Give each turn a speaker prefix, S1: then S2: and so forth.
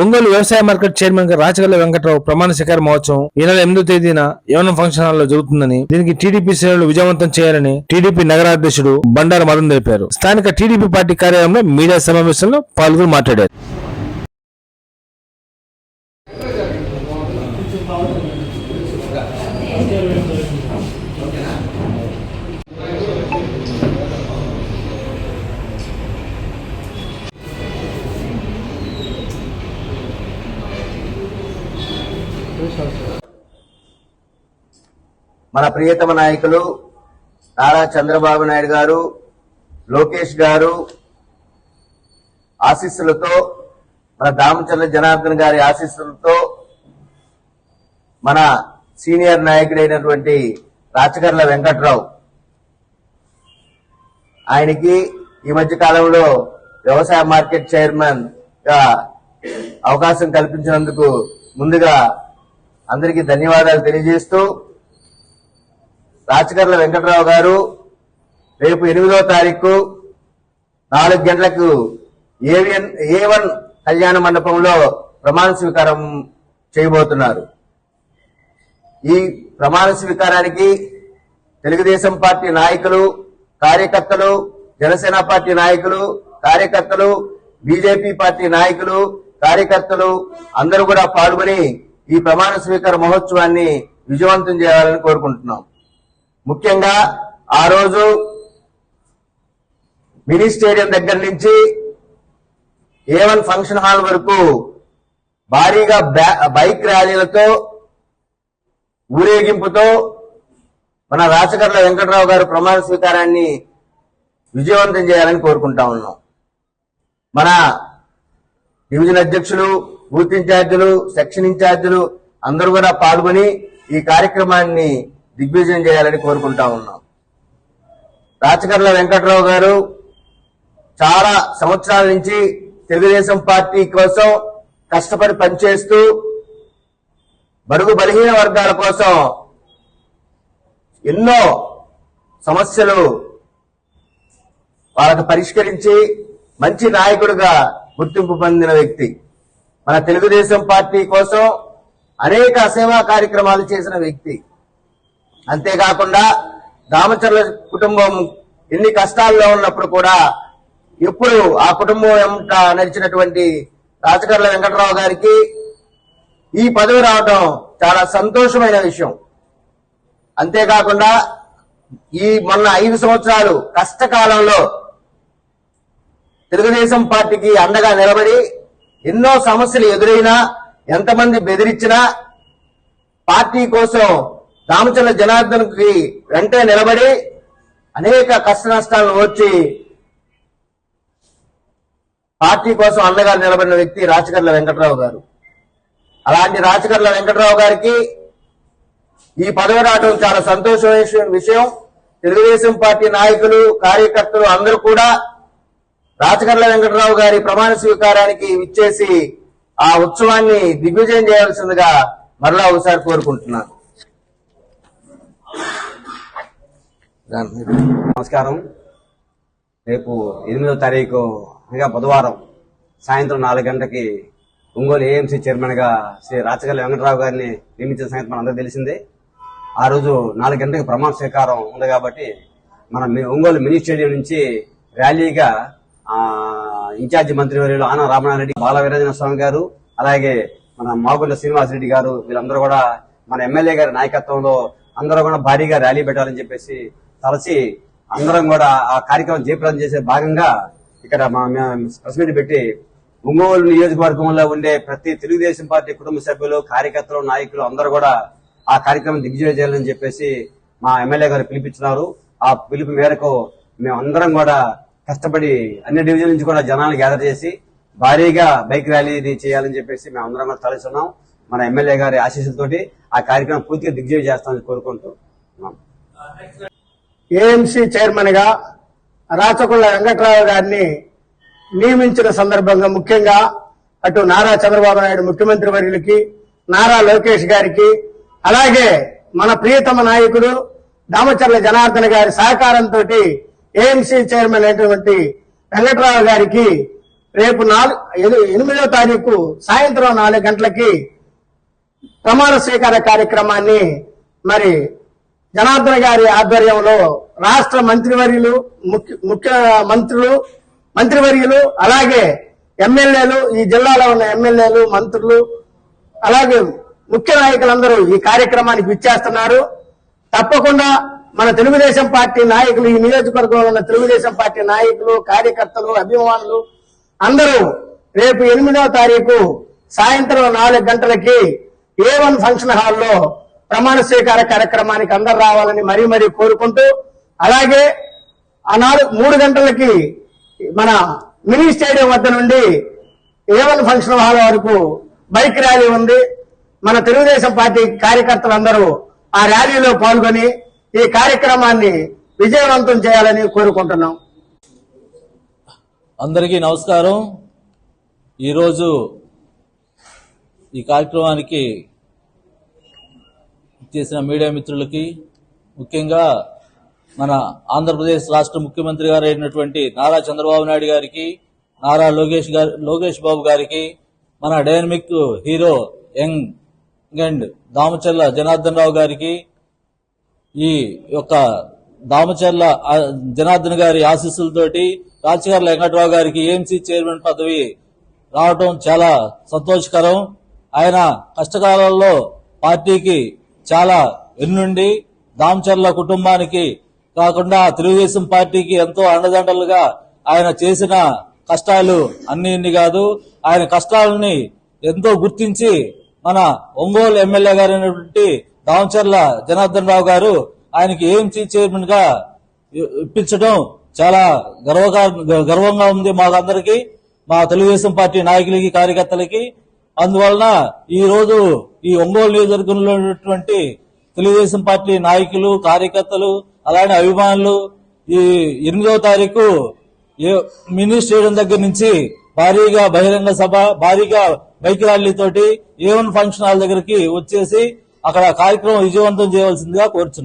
S1: ఒంగోలు వ్యవసాయ మార్కెట్ చైర్మన్గా రాచగల్ల వెంకటరావు ప్రమాణ శిఖర మహోత్సవం ఈ నెల ఎనిమిదో తేదీన యవనం ఫంక్షన్ హాల్లో జరుగుతుందని దీనికి టీడీపీ శ్రేణులు విజయవంతం చేయాలని టీడీపీ నగరాధ్యక్షుడు బండారు మదన్ తెలిపారు. స్థానిక టీడీపీ పార్టీ కార్యాలయంలో మీడియా సమావేశంలో పాల్గొని మాట్లాడారు.
S2: మన ప్రియతమ నాయకులు నారా చంద్రబాబు నాయుడు గారు లోకేష్ గారు ఆశీస్సులతో మన దామచంద్ర జనార్దన్ గారి ఆశీస్సులతో మన సీనియర్ నాయకుడైనటువంటి రాచకర్ల వెంకట్రావు ఆయనకి ఈ మధ్య కాలంలో వ్యవసాయ మార్కెట్ చైర్మన్గా అవకాశం కల్పించినందుకు ముందుగా అందరికీ ధన్యవాదాలు తెలియజేస్తూ రాచకర్ల వెంకటరావు గారు రేపు ఎనిమిదో తారీఖు నాలుగు గంటలకు ఏవిఎన్ ఏ వన్ కళ్యాణ మండపంలో ప్రమాణ స్వీకారం చేయబోతున్నారు. ఈ ప్రమాణ స్వీకారానికి తెలుగుదేశం పార్టీ నాయకులు కార్యకర్తలు జనసేన పార్టీ నాయకులు కార్యకర్తలు బీజేపీ పార్టీ నాయకులు కార్యకర్తలు అందరూ కూడా పాల్గొని ఈ ప్రమాణ స్వీకార మహోత్సవాన్ని విజయవంతం చేయాలని కోరుకుంటున్నాం. ముఖ్యంగా ఆ రోజు మినీ స్టేడియం దగ్గర నుంచి ఏవన్ ఫంక్షన్ హాల్ వరకు భారీగా బ్యా- బైక్ ర్యాలీలతో ఊరేగింపుతో మన రాచకర్ల వెంకటరావు గారు ప్రమాణ స్వీకారాన్ని విజయవంతం చేయాలని కోరుకుంటా ఉన్నాం. మన డివిజన్ అధ్యక్షులు బూత్ ఇన్ఛార్జీలు సెక్షన్ ఇన్ఛార్జీలు అందరూ కూడా పాల్గొని ఈ కార్యక్రమాన్ని దిగ్విజయం చేయాలని కోరుకుంటా ఉన్నాం. రాచకర్ల వెంకట్రావు గారు చాలా సంవత్సరాల నుంచి తెలుగుదేశం పార్టీ కోసం కష్టపడి పనిచేస్తూ బడుగు బలహీన వర్గాల కోసం ఎన్నో సమస్యలు వాళ్ళకు పరిష్కరించి మంచి నాయకుడిగా గుర్తింపు పొందిన వ్యక్తి. మన తెలుగుదేశం పార్టీ కోసం అనేక సేవా కార్యక్రమాలు చేసిన వ్యక్తి. అంతేకాకుండా దామచర్ల కుటుంబం ఎన్ని కష్టాల్లో ఉన్నప్పుడు కూడా ఎప్పుడు ఆ కుటుంబం వెంట నడిచినటువంటి రాచకర్ల వెంకటరావు గారికి ఈ పదవి రావడం చాలా సంతోషమైన విషయం. అంతేకాకుండా ఈ మొన్న ఐదు సంవత్సరాలు కష్టకాలంలో తెలుగుదేశం పార్టీకి అండగా నిలబడి ఎన్నో సమస్యలు ఎదురైనా ఎంతమంది బెదిరించినా పార్టీ కోసం రామచంద్ర జనార్దన్కి వెంటే నిలబడి అనేక కష్ట నష్టాలను వచ్చి పార్టీ కోసం అండగా నిలబడిన వ్యక్తి రాచకర్ల వెంకటరావు గారు. అలాంటి రాచకర్ల వెంకటరావు గారికి ఈ పదవి రావడం చాలా సంతోషమైన విషయం. తెలుగుదేశం పార్టీ నాయకులు కార్యకర్తలు అందరూ కూడా రాచకర్ల వెంకటరావు గారి ప్రమాణ స్వీకారానికి విచ్చేసి ఆ ఉత్సవాన్ని దిగ్విజయం చేయాల్సిందిగా మరలా ఒకసారి కోరుకుంటున్నాను.
S3: నమస్కారం. రేపు ఎనిమిదో తారీఖు అనగా బుధవారం సాయంత్రం నాలుగు గంటలకి ఒంగోలు ఏఎంసీ చైర్మన్గా శ్రీ రాచగల్లి వెంకటరావు గారిని నియమించిన సంగతి మనందరూ తెలిసిందే. ఆ రోజు నాలుగు గంటలకు ప్రమాణ స్వీకారం ఉంది కాబట్టి మనం ఒంగోలు మినీ స్టేడియం నుంచి ర్యాలీగా ఇన్ఛార్జి మంత్రివర్యులు ఆన రామనారెడ్డి బాల వీరాజన స్వామి గారు అలాగే మన మాగుళ్ళ శ్రీనివాసరెడ్డి గారు వీళ్ళందరూ కూడా మన ఎమ్మెల్యే గారి నాయకత్వంలో అందరూ కూడా భారీగా ర్యాలీ పెట్టాలని చెప్పేసి తలసి అందరం కూడా ఆ కార్యక్రమం జయప్రదం చేసే భాగంగా ఇక్కడ మా మేము ప్రెస్ మీట్ పెట్టి ఒంగోలు నియోజకవర్గంలో ఉండే ప్రతి తెలుగుదేశం పార్టీ కుటుంబ సభ్యులు కార్యకర్తలు నాయకులు అందరూ కూడా ఆ కార్యక్రమం దిగ్విజయం చేయాలని చెప్పేసి మా ఎమ్మెల్యే గారు పిలిపించినారు. ఆ పిలుపు మేరకు మేము అందరం కూడా కష్టపడి అన్ని డివిజన్ నుంచి కూడా జనాలు గ్యాదర్ చేసి భారీగా బైక్ ర్యాలీ ఇది చేయాలని చెప్పేసి మేము అందరం కూడా తలుస్తున్నాం మన ఎమ్మెల్యే గారి ఆశీస్సులతోటి ఆ కార్యక్రమం పూర్తిగా దిగ్విజయం చేస్తామని కోరుకుంటూ
S4: ఏఎంసీ చైర్మన్గా రాచకొండ వెంకట్రావు గారిని నియమించిన సందర్భంగా ముఖ్యంగా అటు నారా చంద్రబాబు నాయుడు ముఖ్యమంత్రి వర్యులకి నారా లోకేష్ గారికి అలాగే మన ప్రియతమ నాయకుడు దామచర్ల జనార్దన్ గారి సహకారంతో ఏఎంసీ చైర్మన్ అయినటువంటి వెంకట్రావు గారికి రేపు నాలుగు ఎనిమిదో తారీఖు సాయంత్రం నాలుగు గంటలకి ప్రమాణ స్వీకార కార్యక్రమాన్ని మరి జనార్దన్ గారి ఆధ్వర్యంలో రాష్ట్ర మంత్రివర్యులు ముఖ్య ముఖ్య మంత్రులు మంత్రివర్యులు అలాగే ఎమ్మెల్యేలు ఈ జిల్లాలో ఉన్న ఎమ్మెల్యేలు మంత్రులు అలాగే ముఖ్య నాయకులందరూ ఈ కార్యక్రమానికి విచ్చేస్తున్నారు. తప్పకుండా మన తెలుగుదేశం పార్టీ నాయకులు ఈ నియోజకవర్గంలో ఉన్న తెలుగుదేశం పార్టీ నాయకులు కార్యకర్తలు అభిమానులు అందరూ రేపు ఎనిమిదవ తారీఖు సాయంత్రం నాలుగు గంటలకి ఏ వన్ ఫంక్షన్ హాల్లో ప్రమాణ స్వీకార కార్యక్రమానికి అందరు రావాలని మరీ మరీ కోరుకుంటూ అలాగే ఆ నాలుగు మూడు గంటలకి మన మినీ స్టేడియం వద్ద నుండి ఏ వన్ ఫంక్షన్ హాల్ వరకు బైక్ ర్యాలీ ఉంది. మన తెలుగుదేశం పార్టీ కార్యకర్తలందరూ ఆ ర్యాలీలో పాల్గొని ఈ కార్యక్రమాన్ని విజయవంతం చేయాలని కోరుకుంటున్నాం.
S5: అందరికీ నమస్కారం. ఈరోజు ఈ కార్యక్రమానికి చేసిన మీడియా మిత్రులకి ముఖ్యంగా మన ఆంధ్రప్రదేశ్ రాష్ట్ర ముఖ్యమంత్రి గారు అయినటువంటి నారా చంద్రబాబు నాయుడు గారికి నారా లోకేష్ గారి లోకేష్ బాబు గారికి మన dynamic hero young and Damachalla Janardhan Rao గారికి ఈ యొక్క దామచర్ల జనార్దన్ గారి ఆశీస్సులతోటి రాజశేఖర వెంకటరావు గారికి ఏఎంసీ చైర్మన్ పదవి రావటం చాలా సంతోషకరం. ఆయన కష్టకాలంలో పార్టీకి చాలా ఎన్నుండి దామచర్ల కుటుంబానికి కాకుండా తెలుగుదేశం పార్టీకి ఎంతో అండదండలుగా ఆయన చేసిన కష్టాలు అన్ని ఇన్ని కాదు. ఆయన కష్టాలని ఎంతో గుర్తించి మన ఒంగోలు ఎమ్మెల్యే గారైనటువంటి దామచర్ల జనార్దన్ రావు గారు ఆయనకి ఏఎంసీ చైర్మన్గా ఇప్పించడం చాలా గర్వగా గర్వంగా ఉంది మాకందరికి మా తెలుగుదేశం పార్టీ నాయకులకి కార్యకర్తలకి. అందువలన ఈ రోజు ఈ ఒంగోలు నియోజకవర్గంలో ఉన్నటువంటి తెలుగుదేశం పార్టీ నాయకులు కార్యకర్తలు అలానే అభిమానులు ఈ ఎనిమిదవ తారీఖు ఏ- మినీ స్టేడియం దగ్గర నుంచి భారీగా బహిరంగ సభ భారీగా బైక్ ర్యాలీతోటి ఏవన్ ఫంక్షన్ హాల్ దగ్గరికి వచ్చేసి అక్కడ కార్యక్రమం విజయవంతం చేయవలసిందిగా కోరుచున్నాను